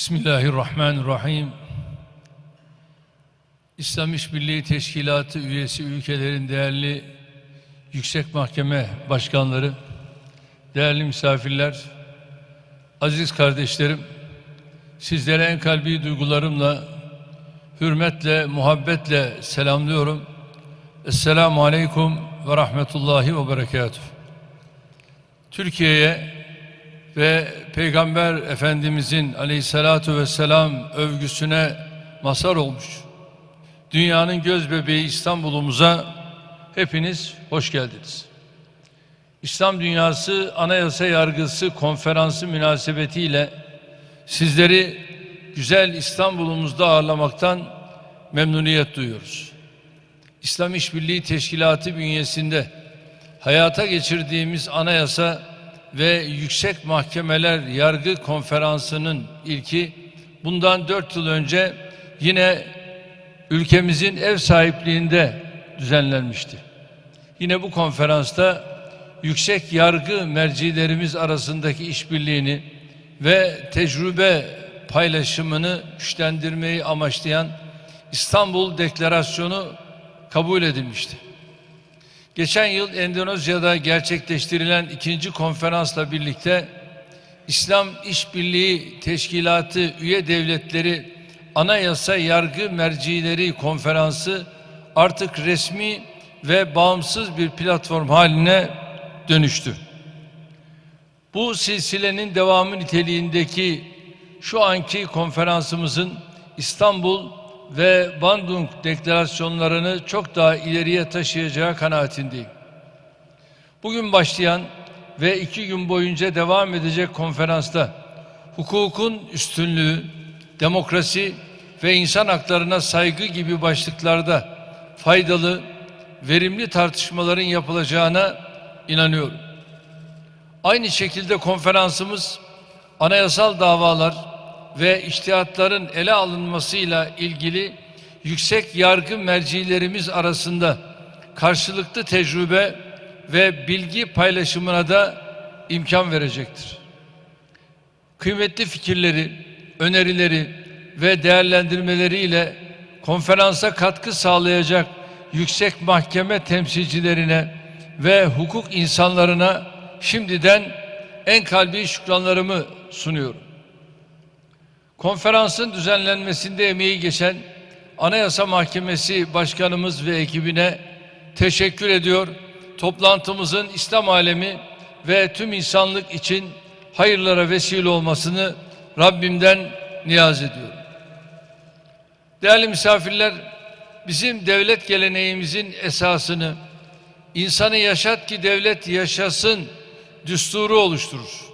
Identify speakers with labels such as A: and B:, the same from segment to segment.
A: Bismillahirrahmanirrahim. İslam İşbirliği Teşkilatı üyesi ülkelerin değerli Yüksek Mahkeme Başkanları, değerli misafirler, aziz kardeşlerim, sizlere en kalbi duygularımla, hürmetle, muhabbetle selamlıyorum. Esselamu Aleyküm ve Rahmetullahi ve Berekatuhu. Türkiye'ye ve Peygamber Efendimizin aleyhissalatu vesselam övgüsüne mazhar olmuş. Dünyanın göz bebeği İstanbul'umuza hepiniz hoş geldiniz. İslam Dünyası Anayasa Yargısı Konferansı münasebetiyle sizleri güzel İstanbul'umuzda ağırlamaktan memnuniyet duyuyoruz. İslam İşbirliği Teşkilatı bünyesinde hayata geçirdiğimiz anayasa ve Yüksek Mahkemeler Yargı Konferansı'nın ilki bundan dört yıl önce yine ülkemizin ev sahipliğinde düzenlenmişti. Yine bu konferansta yüksek yargı mercilerimiz arasındaki işbirliğini ve tecrübe paylaşımını güçlendirmeyi amaçlayan İstanbul Deklarasyonu kabul edilmişti. Geçen yıl Endonezya'da gerçekleştirilen ikinci konferansla birlikte İslam İşbirliği Teşkilatı üye devletleri Anayasa Yargı Mercileri Konferansı artık resmi ve bağımsız bir platform haline dönüştü. Bu silsilenin devamı niteliğindeki şu anki konferansımızın İstanbul ve Bandung deklarasyonlarını çok daha ileriye taşıyacağı kanaatindeyim. Bugün başlayan ve iki gün boyunca devam edecek konferansta hukukun üstünlüğü, demokrasi ve insan haklarına saygı gibi başlıklarda faydalı, verimli tartışmaların yapılacağına inanıyorum. Aynı şekilde konferansımız anayasal davalar, ve iştihatların ele alınmasıyla ilgili yüksek yargı mercilerimiz arasında karşılıklı tecrübe ve bilgi paylaşımına da imkan verecektir. Kıymetli fikirleri, önerileri ve değerlendirmeleriyle konferansa katkı sağlayacak yüksek mahkeme temsilcilerine ve hukuk insanlarına şimdiden en kalbi şükranlarımı sunuyorum. Konferansın düzenlenmesinde emeği geçen Anayasa Mahkemesi Başkanımız ve ekibine teşekkür ediyor. Toplantımızın İslam alemi ve tüm insanlık için hayırlara vesile olmasını Rabbimden niyaz ediyorum. Değerli misafirler, bizim devlet geleneğimizin esasını insanı yaşat ki devlet yaşasın düsturu oluşturur.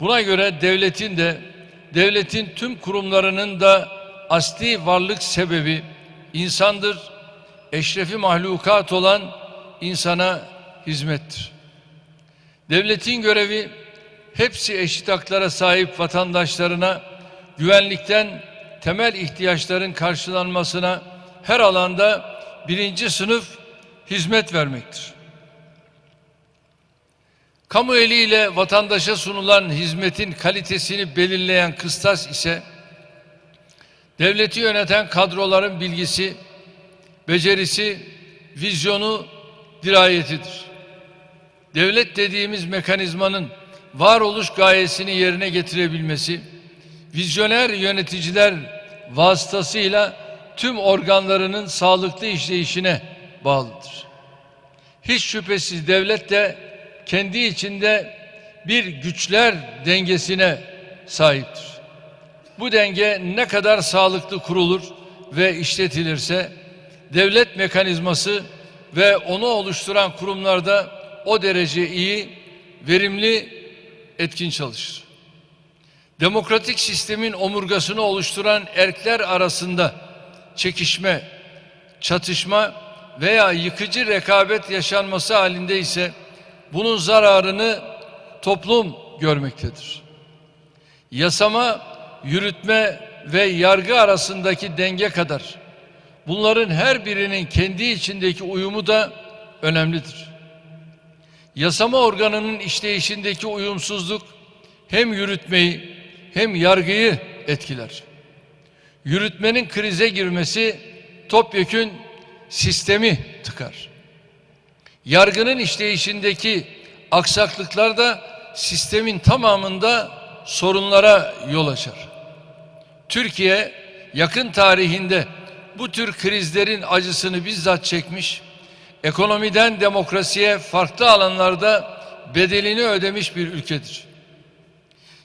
A: Buna göre devletin de devletin tüm kurumlarının da asli varlık sebebi insandır. Eşrefi mahlukat olan insana hizmettir. Devletin görevi hepsi eşit haklara sahip vatandaşlarına güvenlikten temel ihtiyaçların karşılanmasına her alanda birinci sınıf hizmet vermektir. Kamu eliyle vatandaşa sunulan hizmetin kalitesini belirleyen kıstas ise devleti yöneten kadroların bilgisi, becerisi, vizyonu, dirayetidir. Devlet dediğimiz mekanizmanın varoluş gayesini yerine getirebilmesi, vizyoner yöneticiler vasıtasıyla tüm organlarının sağlıklı işleyişine bağlıdır. Hiç şüphesiz devlet de kendi içinde bir güçler dengesine sahiptir. Bu denge ne kadar sağlıklı kurulur ve işletilirse devlet mekanizması ve onu oluşturan kurumlarda o derece iyi, verimli, etkin çalışır. Demokratik sistemin omurgasını oluşturan erkler arasında çekişme, çatışma veya yıkıcı rekabet yaşanması halinde ise bunun zararını toplum görmektedir. Yasama, yürütme ve yargı arasındaki denge kadar bunların her birinin kendi içindeki uyumu da önemlidir. Yasama organının işleyişindeki uyumsuzluk hem yürütmeyi hem yargıyı etkiler. Yürütmenin krize girmesi topyekün sistemi tıkar. Yargının işleyişindeki aksaklıklar da sistemin tamamında sorunlara yol açar. Türkiye yakın tarihinde bu tür krizlerin acısını bizzat çekmiş, ekonomiden demokrasiye farklı alanlarda bedelini ödemiş bir ülkedir.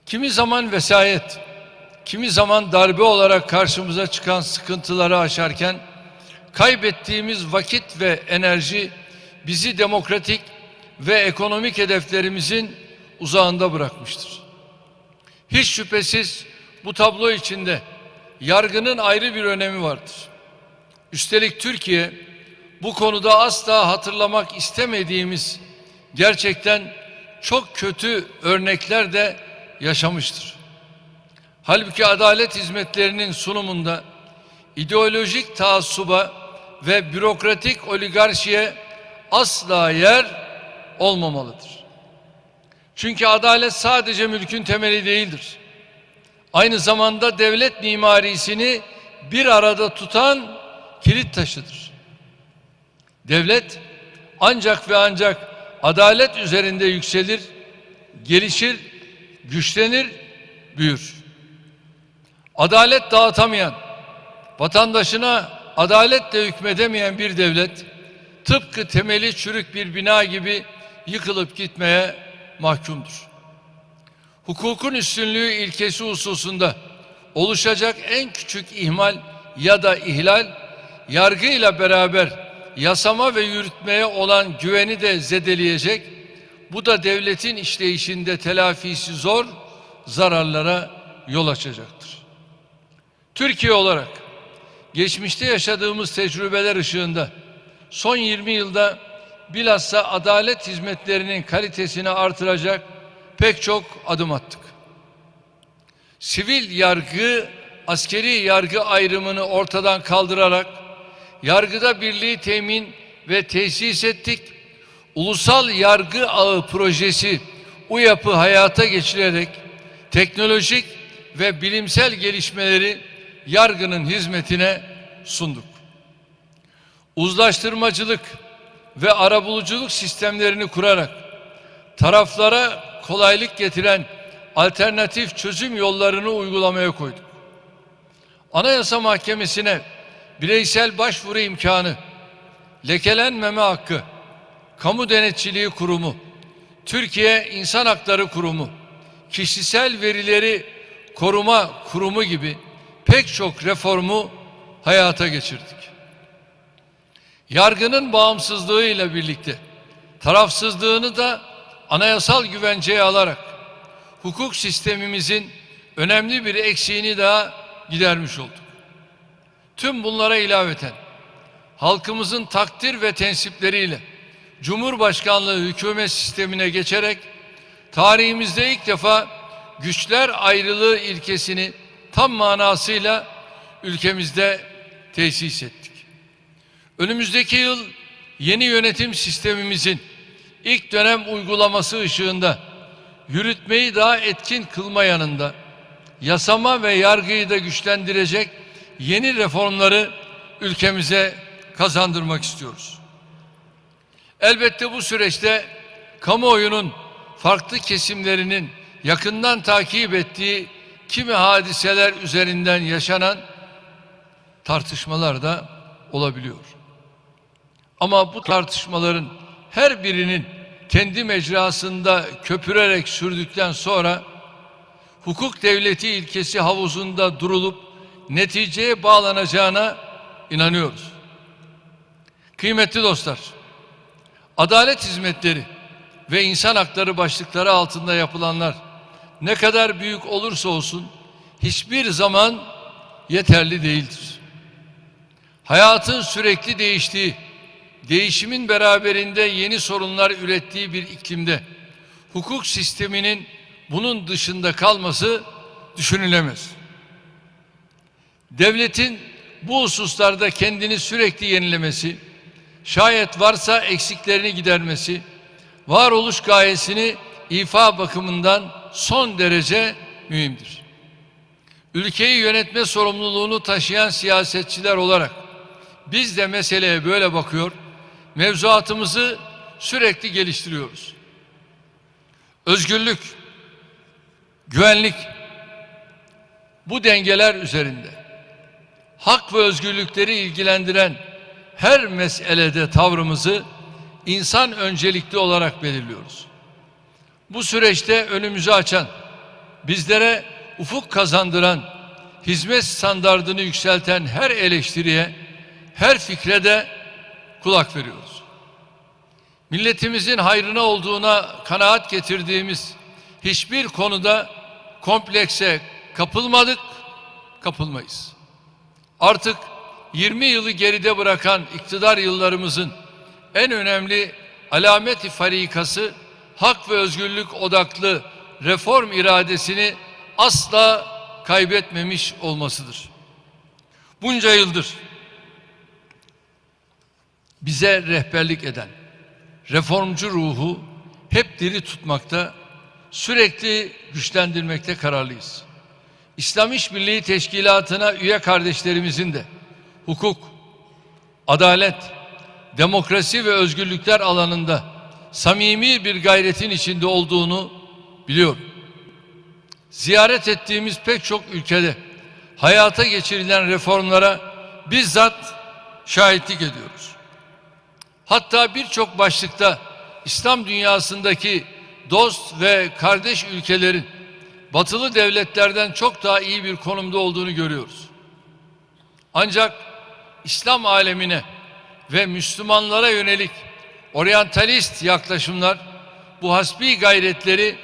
A: Kimi zaman vesayet, kimi zaman darbe olarak karşımıza çıkan sıkıntıları aşarken kaybettiğimiz vakit ve enerji bizi demokratik ve ekonomik hedeflerimizin uzağında bırakmıştır. Hiç şüphesiz bu tablo içinde yargının ayrı bir önemi vardır. Üstelik Türkiye bu konuda asla hatırlamak istemediğimiz gerçekten çok kötü örnekler de yaşamıştır. Halbuki adalet hizmetlerinin sunumunda ideolojik taassuba ve bürokratik oligarşiye asla yer olmamalıdır. Çünkü adalet sadece mülkün temeli değildir. Aynı zamanda devlet mimarisini bir arada tutan kilit taşıdır. Devlet ancak ve ancak adalet üzerinde yükselir, gelişir, güçlenir, büyür. Adalet dağıtamayan, vatandaşına adaletle hükmedemeyen bir devlet tıpkı temeli çürük bir bina gibi yıkılıp gitmeye mahkumdur. Hukukun üstünlüğü ilkesi hususunda oluşacak en küçük ihmal ya da ihlal yargıyla beraber yasama ve yürütmeye olan güveni de zedeleyecek. Bu da devletin işleyişinde telafisi zor zararlara yol açacaktır. Türkiye olarak geçmişte yaşadığımız tecrübeler ışığında son 20 yılda bilhassa adalet hizmetlerinin kalitesini artıracak pek çok adım attık. Sivil yargı, askeri yargı ayrımını ortadan kaldırarak yargıda birliği temin ve tesis ettik. Ulusal Yargı Ağı projesi UYAP'ı hayata geçirerek teknolojik ve bilimsel gelişmeleri yargının hizmetine sunduk. Uzlaştırmacılık ve arabuluculuk sistemlerini kurarak taraflara kolaylık getiren alternatif çözüm yollarını uygulamaya koyduk. Anayasa Mahkemesi'ne bireysel başvuru imkanı, lekelenmeme hakkı, kamu denetçiliği kurumu, Türkiye İnsan Hakları Kurumu, kişisel verileri koruma kurumu gibi pek çok reformu hayata geçirdik. Yargının bağımsızlığı ile birlikte tarafsızlığını da anayasal güvenceye alarak hukuk sistemimizin önemli bir eksiğini daha gidermiş olduk. Tüm bunlara ilaveten halkımızın takdir ve tensipleriyle Cumhurbaşkanlığı hükümet sistemine geçerek tarihimizde ilk defa güçler ayrılığı ilkesini tam manasıyla ülkemizde tesis ettik. Önümüzdeki yıl yeni yönetim sistemimizin ilk dönem uygulaması ışığında yürütmeyi daha etkin kılma yanında yasama ve yargıyı da güçlendirecek yeni reformları ülkemize kazandırmak istiyoruz. Elbette bu süreçte kamuoyunun farklı kesimlerinin yakından takip ettiği kimi hadiseler üzerinden yaşanan tartışmalar da olabiliyor. Ama bu tartışmaların her birinin kendi mecrasında köpürerek sürdükten sonra hukuk devleti ilkesi havuzunda durulup neticeye bağlanacağına inanıyoruz. Kıymetli dostlar, adalet hizmetleri ve insan hakları başlıkları altında yapılanlar ne kadar büyük olursa olsun hiçbir zaman yeterli değildir. Hayatın sürekli değiştiği, değişimin beraberinde yeni sorunlar ürettiği bir iklimde hukuk sisteminin bunun dışında kalması düşünülemez. Devletin bu hususlarda kendini sürekli yenilemesi, şayet varsa eksiklerini gidermesi, varoluş gayesini ifa bakımından son derece mühimdir. ülkeyi yönetme sorumluluğunu taşıyan siyasetçiler olarak biz de meseleye böyle bakıyor, mevzuatımızı sürekli geliştiriyoruz. Özgürlük, güvenlik bu dengeler üzerinde hak ve özgürlükleri ilgilendiren her meselede tavrımızı insan öncelikli olarak belirliyoruz. Bu süreçte önümüzü açan, bizlere ufuk kazandıran, hizmet standardını yükselten her eleştiriye, her fikre de kulak veriyoruz. Milletimizin hayrına olduğuna kanaat getirdiğimiz hiçbir konuda komplekse kapılmadık, kapılmayız. Artık 20 yılı geride bırakan iktidar yıllarımızın en önemli alameti farikası hak ve özgürlük odaklı reform iradesini asla kaybetmemiş olmasıdır. Bunca yıldır bize rehberlik eden reformcu ruhu hep diri tutmakta, sürekli güçlendirmekte kararlıyız. İslam İşbirliği Teşkilatı'na üye kardeşlerimizin de hukuk, adalet, demokrasi ve özgürlükler alanında samimi bir gayretin içinde olduğunu biliyorum. Ziyaret ettiğimiz pek çok ülkede hayata geçirilen reformlara bizzat şahitlik ediyoruz. Hatta birçok başlıkta İslam dünyasındaki dost ve kardeş ülkelerin batılı devletlerden çok daha iyi bir konumda olduğunu görüyoruz. Ancak İslam alemine ve Müslümanlara yönelik oryantalist yaklaşımlar bu hasbi gayretleri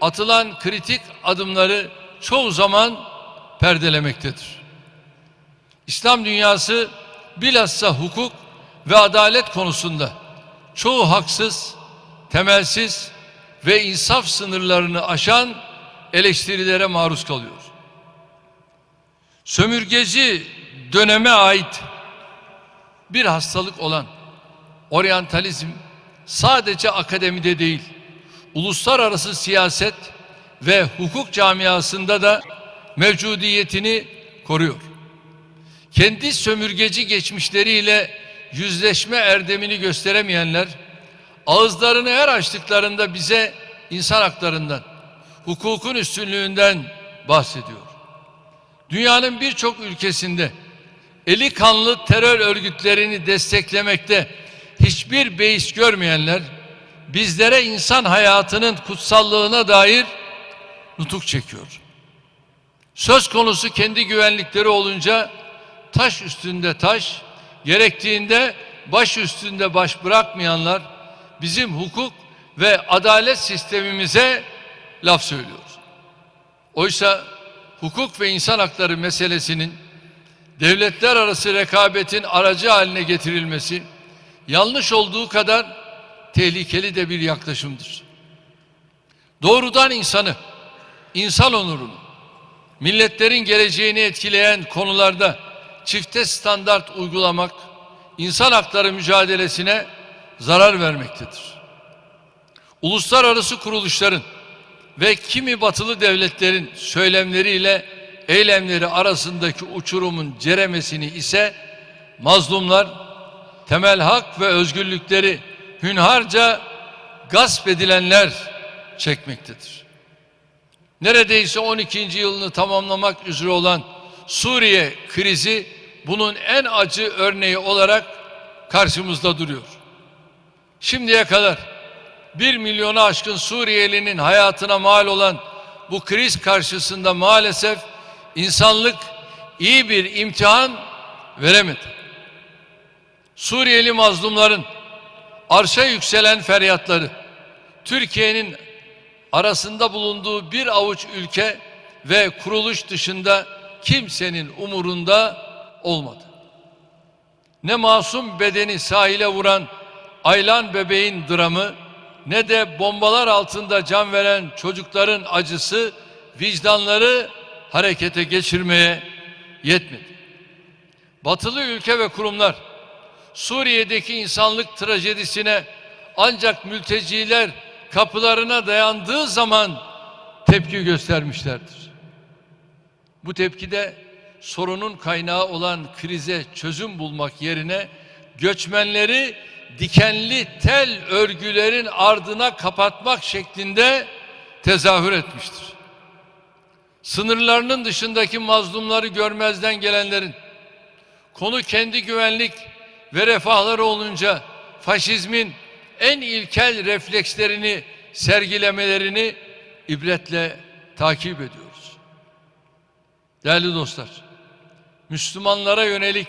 A: atılan kritik adımları çoğu zaman perdelemektedir. İslam dünyası bilhassa hukuk ve adalet konusunda çoğu haksız, temelsiz ve insaf sınırlarını aşan eleştirilere maruz kalıyor. Sömürgeci döneme ait bir hastalık olan oryantalizm sadece akademide değil, uluslararası siyaset ve hukuk camiasında da mevcudiyetini koruyor. Kendi sömürgeci geçmişleriyle yüzleşme erdemini gösteremeyenler ağızlarını her açtıklarında bize insan haklarından, hukukun üstünlüğünden bahsediyor. Dünyanın birçok ülkesinde eli kanlı terör örgütlerini desteklemekte hiçbir beis görmeyenler bizlere insan hayatının kutsallığına dair nutuk çekiyor. Söz konusu kendi güvenlikleri olunca taş üstünde taş, gerektiğinde baş üstünde baş bırakmayanlar bizim hukuk ve adalet sistemimize laf söylüyor. Oysa hukuk ve insan hakları meselesinin devletler arası rekabetin aracı haline getirilmesi yanlış olduğu kadar tehlikeli de bir yaklaşımdır. Doğrudan insanı, insan onurunu, milletlerin geleceğini etkileyen konularda çifte standart uygulamak insan hakları mücadelesine zarar vermektedir. Uluslararası kuruluşların ve kimi batılı devletlerin söylemleriyle eylemleri arasındaki uçurumun ceremesini ise mazlumlar temel hak ve özgürlükleri hünharca gasp edilenler çekmektedir. Neredeyse 12. yılını tamamlamak üzere olan Suriye krizi bunun en acı örneği olarak karşımızda duruyor. Şimdiye kadar bir milyonu aşkın Suriyelinin hayatına mal olan bu kriz karşısında maalesef insanlık iyi bir imtihan veremedi. Suriyeli mazlumların arşa yükselen feryatları, Türkiye'nin arasında bulunduğu bir avuç ülke ve kuruluş dışında kimsenin umurunda olmadı. Ne masum bedeni sahile vuran Aylan bebeğin dramı ne de bombalar altında can veren çocukların acısı vicdanları harekete geçirmeye yetmedi. Batılı ülke ve kurumlar Suriye'deki insanlık trajedisine ancak mülteciler kapılarına dayandığı zaman tepki göstermişlerdir. Bu tepkide sorunun kaynağı olan krize çözüm bulmak yerine göçmenleri dikenli tel örgülerin ardına kapatmak şeklinde tezahür etmiştir. Sınırlarının dışındaki mazlumları görmezden gelenlerin konu kendi güvenlik ve refahları olunca faşizmin en ilkel reflekslerini sergilemelerini ibretle takip ediyoruz. Değerli dostlar, Müslümanlara yönelik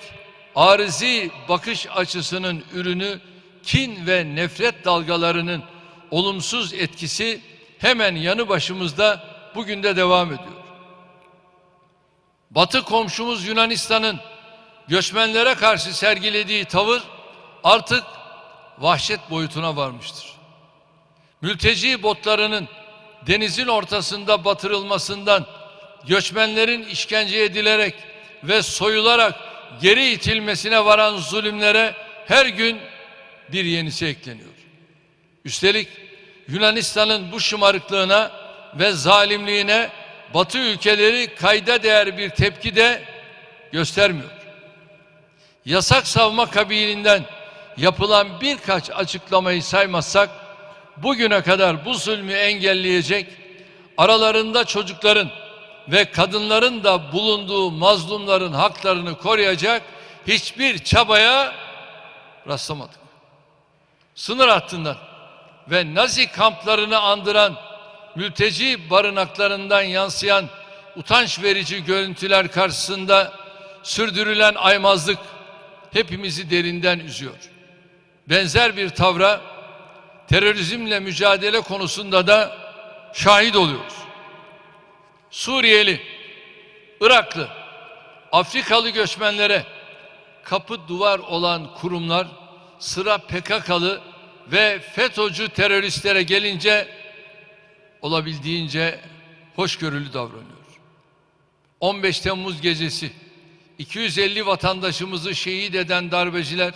A: arizi bakış açısının ürünü kin ve nefret dalgalarının olumsuz etkisi hemen yanı başımızda bugün de devam ediyor. Batı komşumuz Yunanistan'ın göçmenlere karşı sergilediği tavır artık vahşet boyutuna varmıştır. Mülteci botlarının denizin ortasında batırılmasından göçmenlerin işkence edilerek ve soyularak geri itilmesine varan zulümlere her gün bir yenisi ekleniyor. Üstelik Yunanistan'ın bu şımarıklığına ve zalimliğine Batı ülkeleri kayda değer bir tepki de göstermiyor. Yasak savma kabiliğinden yapılan birkaç açıklamayı saymazsak bugüne kadar bu zulmü engelleyecek aralarında çocukların ve kadınların da bulunduğu mazlumların haklarını koruyacak hiçbir çabaya rastlamadık. Sınır hattından ve Nazi kamplarını andıran mülteci barınaklarından yansıyan utanç verici görüntüler karşısında sürdürülen aymazlık hepimizi derinden üzüyor. Benzer bir tavra terörizmle mücadele konusunda da şahit oluyoruz. Suriyeli, Iraklı, Afrikalı göçmenlere kapı duvar olan kurumlar sıra PKK'lı ve FETÖ'cü teröristlere gelince olabildiğince hoşgörülü davranıyor. 15 Temmuz gecesi 250 vatandaşımızı şehit eden darbeciler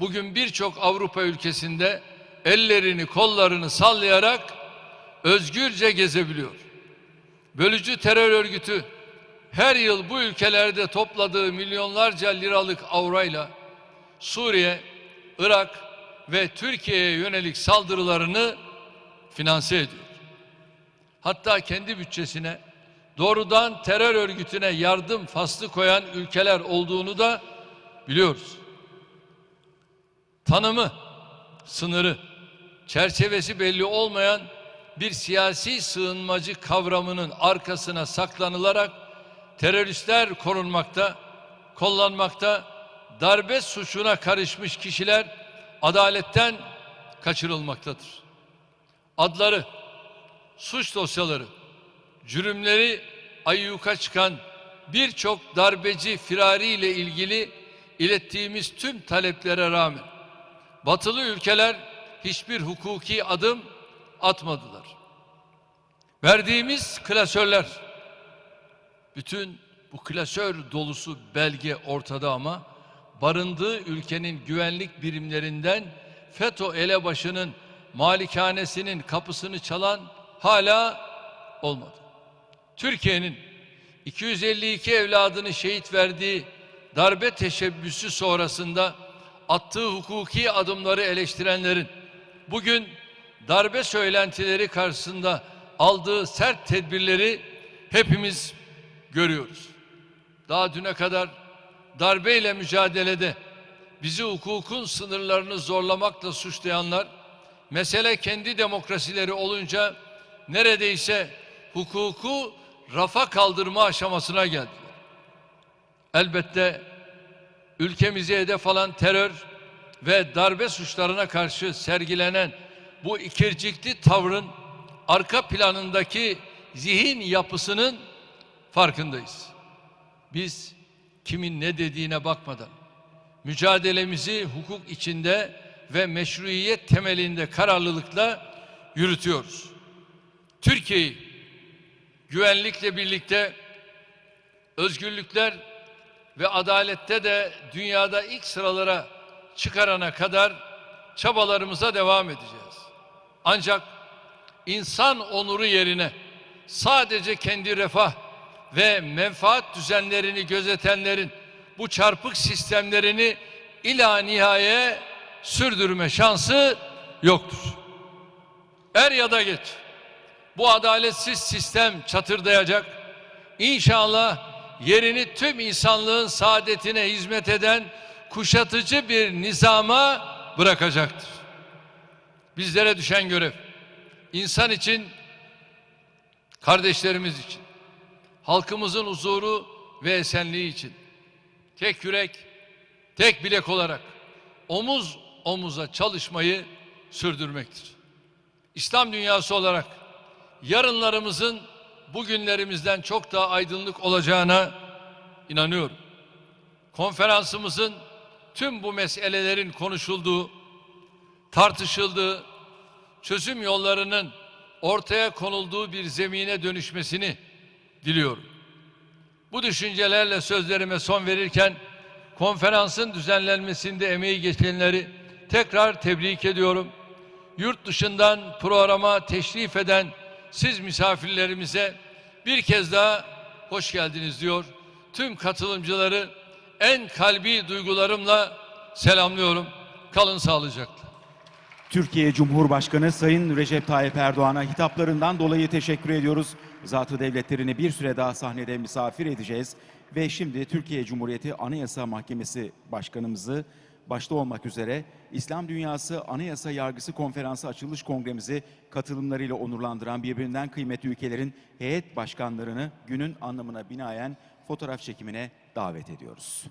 A: bugün birçok Avrupa ülkesinde ellerini kollarını sallayarak özgürce gezebiliyor. Bölücü terör örgütü her yıl bu ülkelerde topladığı milyonlarca liralık avrayla Suriye, Irak ve Türkiye'ye yönelik saldırılarını finanse ediyor. Hatta kendi bütçesine doğrudan terör örgütüne yardım faslı koyan ülkeler olduğunu da biliyoruz. Tanımı, sınırı, çerçevesi belli olmayan bir siyasi sığınmacı kavramının arkasına saklanılarak teröristler korunmakta, kollanmakta, darbe suçuna karışmış kişiler adaletten kaçırılmaktadır. Adları, suç dosyaları, cürümleri ayyuka çıkan birçok darbeci firari ile ilgili ilettiğimiz tüm taleplere rağmen batılı ülkeler hiçbir hukuki adım atmadılar. Verdiğimiz klasörler bütün bu klasör dolusu belge ortada ama barındığı ülkenin güvenlik birimlerinden FETÖ elebaşının malikanesinin kapısını çalan hala olmadı. Türkiye'nin 252 evladını şehit verdiği darbe teşebbüsü sonrasında attığı hukuki adımları eleştirenlerin bugün darbe söylentileri karşısında aldığı sert tedbirleri hepimiz görüyoruz. Daha düne kadar darbeyle mücadelede bizi hukukun sınırlarını zorlamakla suçlayanlar mesele kendi demokrasileri olunca neredeyse hukuku rafa kaldırma aşamasına geldiler. Elbette ülkemizi hedef alan terör ve darbe suçlarına karşı sergilenen bu ikircikli tavrın arka planındaki zihin yapısının farkındayız. Biz kimin ne dediğine bakmadan mücadelemizi hukuk içinde ve meşruiyet temelinde kararlılıkla yürütüyoruz. Türkiye'yi güvenlikle birlikte özgürlükler ve adalette de dünyada ilk sıralara çıkarana kadar çabalarımıza devam edeceğiz. Ancak insan onuru yerine sadece kendi refah ve menfaat düzenlerini gözetenlerin bu çarpık sistemlerini ila nihaye sürdürme şansı yoktur. Er ya da geç bu adaletsiz sistem çatırdayacak. İnşallah yerini tüm insanlığın saadetine hizmet eden kuşatıcı bir nizama bırakacaktır. Bizlere düşen görev insan için, kardeşlerimiz için, halkımızın huzuru ve esenliği için tek yürek, tek bilek olarak omuz omuza çalışmayı sürdürmektir. İslam dünyası olarak yarınlarımızın bugünlerimizden çok daha aydınlık olacağına inanıyorum. Konferansımızın tüm bu meselelerin konuşulduğu, tartışıldığı, çözüm yollarının ortaya konulduğu bir zemine dönüşmesini diliyorum. Bu düşüncelerle sözlerime son verirken konferansın düzenlenmesinde emeği geçenleri tekrar tebrik ediyorum. Yurt dışından programa teşrif eden siz misafirlerimize bir kez daha hoş geldiniz diyor. Tüm katılımcıları en kalbi duygularımla selamlıyorum. Kalın sağlıcakla.
B: Türkiye Cumhurbaşkanı Sayın Recep Tayyip Erdoğan'a hitaplarından dolayı teşekkür ediyoruz. Zatı devletlerini bir süre daha sahnede misafir edeceğiz. Ve şimdi Türkiye Cumhuriyeti Anayasa Mahkemesi Başkanımızı başta olmak üzere İslam Dünyası Anayasa Yargısı Konferansı açılış kongremizi katılımlarıyla onurlandıran birbirinden kıymetli ülkelerin heyet başkanlarını günün anlamına binaen fotoğraf çekimine davet ediyoruz.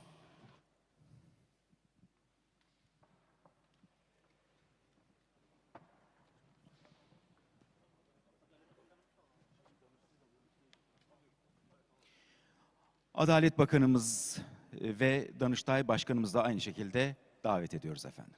B: Adalet Bakanımız e, ve Danıştay Başkanımız da aynı şekilde davet ediyoruz efendim.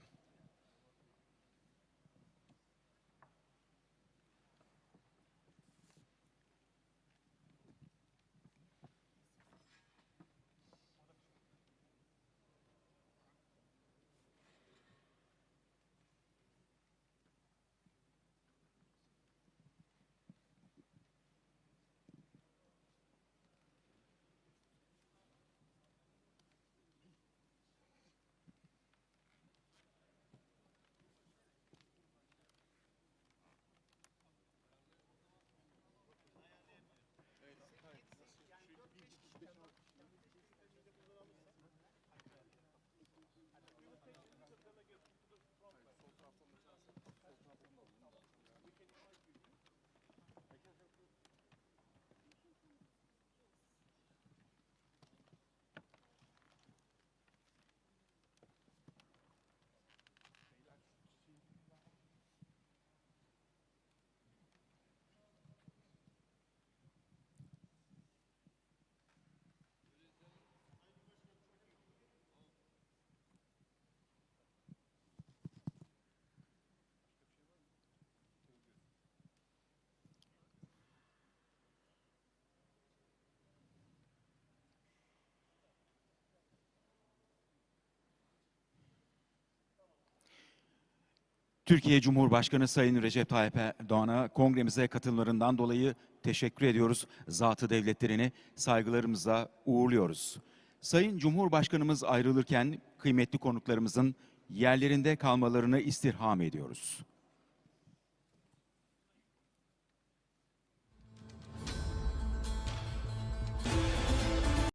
B: Türkiye Cumhurbaşkanı Sayın Recep Tayyip Erdoğan'a kongremize katılımlarından dolayı teşekkür ediyoruz. Zatı devletlerini saygılarımızla uğurluyoruz. Sayın Cumhurbaşkanımız ayrılırken kıymetli konuklarımızın yerlerinde kalmalarını istirham ediyoruz.